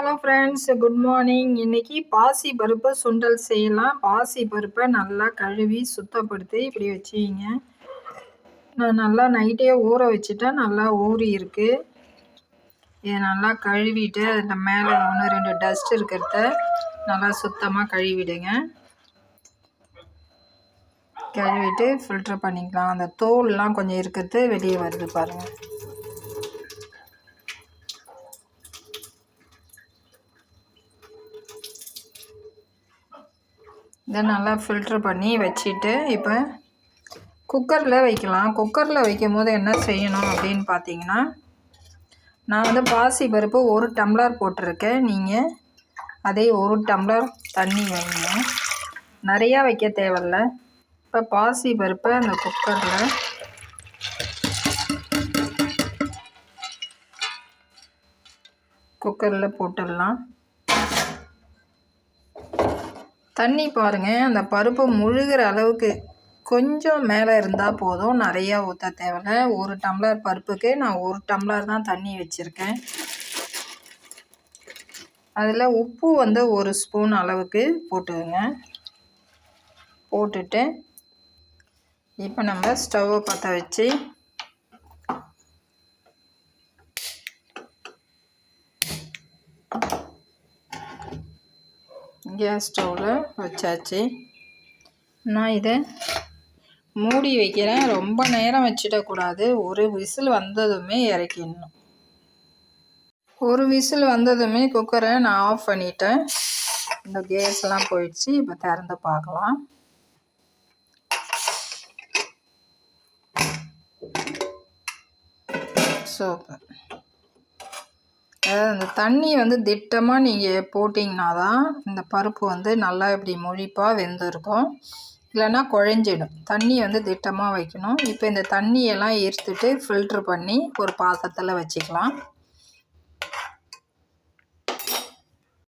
Hello friends good morning இன்றைக்கி பாசி பருப்பு சுண்டல் செய்யலாம். பாசி பருப்பை நல்லா கழுவி சுத்தப்படுத்தி இப்படி வச்சுக்கிங்க நான் நல்லா நைட்டே ஊற வச்சுட்டேன். நல்லா ஊறி இருக்குது இதை நல்லா கழுவிட்டு அந்த மேலே ஒன்று ரெண்டு டஸ்ட் இருக்கிறத நல்லா சுத்தமாக கழுவிடுங்க. கழுவிட்டு ஃபில்ட்ரு பண்ணிக்கலாம். அந்த தோல்லாம் கொஞ்சம் இருக்கிறது வெளியே வருது பாருங்கள் இதை நல்லா ஃபில்ட்ரு பண்ணி வச்சுட்டு இப்போ குக்கரில் வைக்கலாம். குக்கரில் வைக்கும் போது என்ன செய்யணும் அப்படின்னு பார்த்தீங்கன்னா நான் வந்து பாசி பருப்பு ஒரு டம்ளர் போட்டிருக்கேன். நீங்கள் அதே ஒரு டம்ளர் தண்ணி வைங்க நிறையா வைக்க தேவையில்ல. இப்போ பாசி பருப்பை அந்த குக்கரில் குக்கரில் போட்டுடலாம். தண்ணி பாருங்கள் அந்த பருப்பு முழுகிற அளவுக்கு கொஞ்சம் மேலே இருந்தால் போதும். நிறையா ஊற்ற தேவையில்ல ஒரு டம்ளர் பருப்புக்கு நான் ஒரு டம்ளர் தான் தண்ணி வச்சுருக்கேன். அதில் உப்பு வந்து ஒரு ஸ்பூன் அளவுக்கு போட்டுக்கோங்க. போட்டுட்டு இப்போ நம்ம ஸ்டவ்வை பற்ற வச்சு கேஸ் ஸ்டவ்வில் வச்சாச்சு. நான் இதை? மூடி வைக்கிறேன். ரொம்ப நேரம் வச்சிடக்கூடாது. ஒரு விசில் வந்ததுமே இறக்கிடணும். ஒரு விசில் வந்ததுமே குக்கரை நான் ஆஃப் பண்ணிட்டேன். இந்த கேஸ்லாம் போயிடுச்சு. இப்போ திறந்து பார்க்கலாம். சூப்பர் அதாவது இந்த தண்ணி வந்து திட்டமாக நீங்கள் போட்டிங்கன்னா தான் இந்த பருப்பு வந்து நல்லா இப்படி முழிப்பாக வெந்திருக்கும். இல்லைன்னா குழஞ்சிடும். தண்ணி வந்து திட்டமாக வைக்கணும். இப்போ இந்த தண்ணியெல்லாம் ஈர்த்துட்டு ஃபில்ட்ரு பண்ணி ஒரு பாத்திரத்தில் வச்சுக்கலாம்.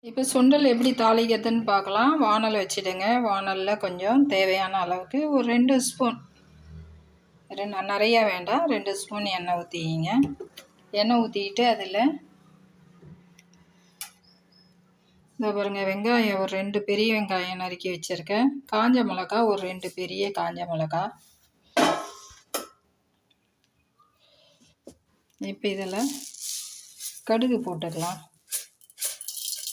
இப்போ சுண்டல் எப்படி தாளிக்கிறதுன்னு பார்க்கலாம். வானல் வச்சுடுங்க. வானலில் கொஞ்சம் தேவையான அளவுக்கு ஒரு ரெண்டு ஸ்பூன். ரெண்டு நிறையா வேண்டாம். ரெண்டு ஸ்பூன் எண்ணெய் ஊற்றிக்கிங்க எண்ணெய் ஊற்றிக்கிட்டு அதில் இந்த பாருங்கள் வெங்காயம் ஒரு ரெண்டு பெரிய வெங்காயம் நறுக்கி வச்சுருக்கேன். காஞ்ச மிளகா ஒரு ரெண்டு பெரிய காஞ்ச மிளகா. இப்போ இதில் கடுகு போட்டுக்கலாம்.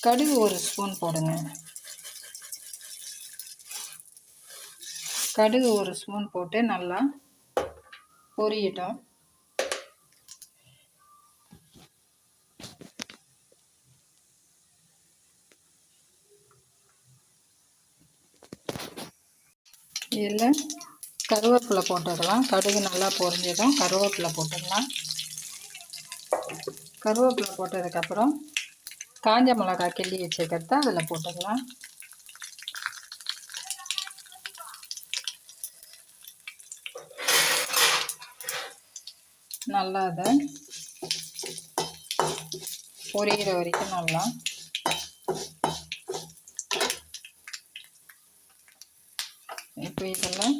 கடுகு ஒரு ஸ்பூன் போடுங்க. கடுகு ஒரு ஸ்பூன் போட்டு நல்லா பொரியட்டும். இதில் கருவேப்பிலை போட்டுக்கலாம். கடுகு நல்லா பொரிஞ்சதும் கருவேப்பிலை போட்டுக்கலாம். கருவேப்பிலை போட்டதுக்கப்புறம் காஞ்ச மிளகா கிள்ளி வச்சுக்கிறத அதில் போட்டுக்கலாம். நல்லா அதை பொரியிற வரைக்கும் நல்லா இப்போ இதெல்லாம்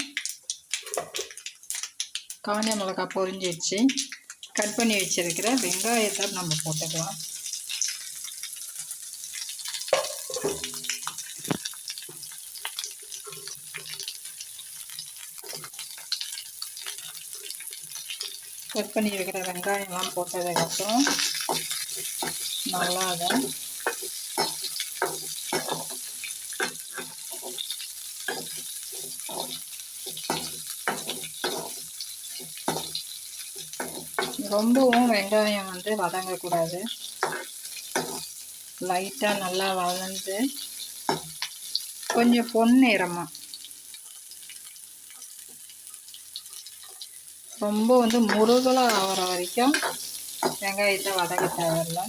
காஞ்ச மிளகா பொரிஞ்சிடுச்சு கட் பண்ணி வச்சுருக்கிற வெங்காயத்தை நம்ம போட்டுக்கலாம். கட் பண்ணி வைக்கிற வெங்காயம்லாம் போட்டதுக்கப்புறம் நல்லா அதை ரொம்பவும் வெங்காயம் வந்து வதங்கக்கூடாது. லைட்டாக நல்லா வளர்ந்து கொஞ்சம் பொன்னிறமாக ரொம்ப வந்து முருகலாக ஆகிற வரைக்கும் வெங்காயத்தை வதக்க தேவையில்லை.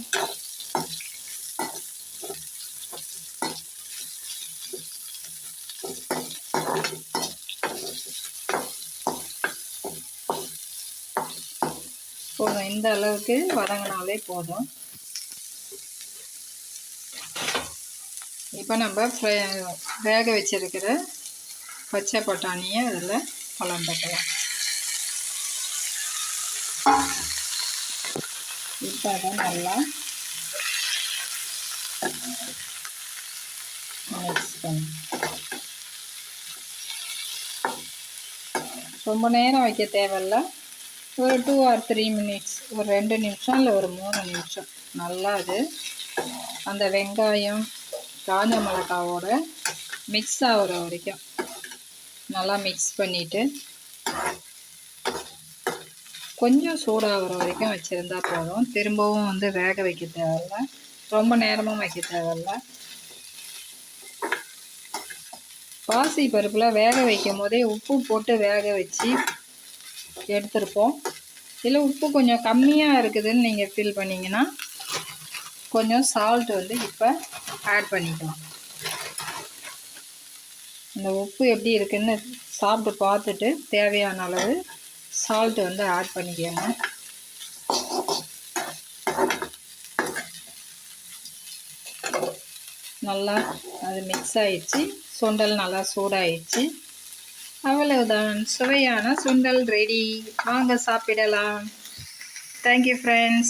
போதும். இந்த அளவுக்கு வதங்கினாலே போதும். இப்போ நம்ம வேக வச்சிருக்கிற பச்சை பட்டாணியை அதில் கலந்துக்கலாம். இப்போ அதை நல்லா மிக்ஸ் பண்ணி ரொம்ப நேரம் வைக்க தேவையில்ல. ஒரு டூ ஆர் த்ரீ மினிட்ஸ் ஒரு ரெண்டு நிமிஷம் இல்லை ஒரு மூணு நிமிஷம். நல்லா அது. அந்த வெங்காயம் காஞ்ச மிளகாவோட மிக்ஸ் ஆகிற வரைக்கும். நல்லா மிக்ஸ் பண்ணிவிட்டு கொஞ்சம் சூடாகிற வரைக்கும் வச்சுருந்தா போதும். திரும்பவும் வந்து வேக வைக்க தேவையில்ல. ரொம்ப நேரமும் வைக்க தேவையில்ல. பாசி பருப்பில் வேக வைக்கும் போதே உப்பு போட்டு வேக வச்சு எடுத்திருப்போம். இதில் உப்பு கொஞ்சம் கம்மியாக இருக்குதுன்னு நீங்கள் ஃபீல் பண்ணிங்கன்னா கொஞ்சம் சால்ட் வந்து இப்போ ஆட் பண்ணிக்கலாம். இந்த உப்பு எப்படி இருக்குதுன்னு சாப்பிட்டு பார்த்துட்டு தேவையான அளவு சால்ட் வந்து ஆட் பண்ணிக்கோங்க. நல்லா அது மிக்ஸ் ஆயிடுச்சு. சுண்டல் நல்லா சூடாயிடுச்சு. அவ்வளவுதான். சுவையான சுண்டல் ரெடி வாங்க சாப்பிடலாம். Thank you friends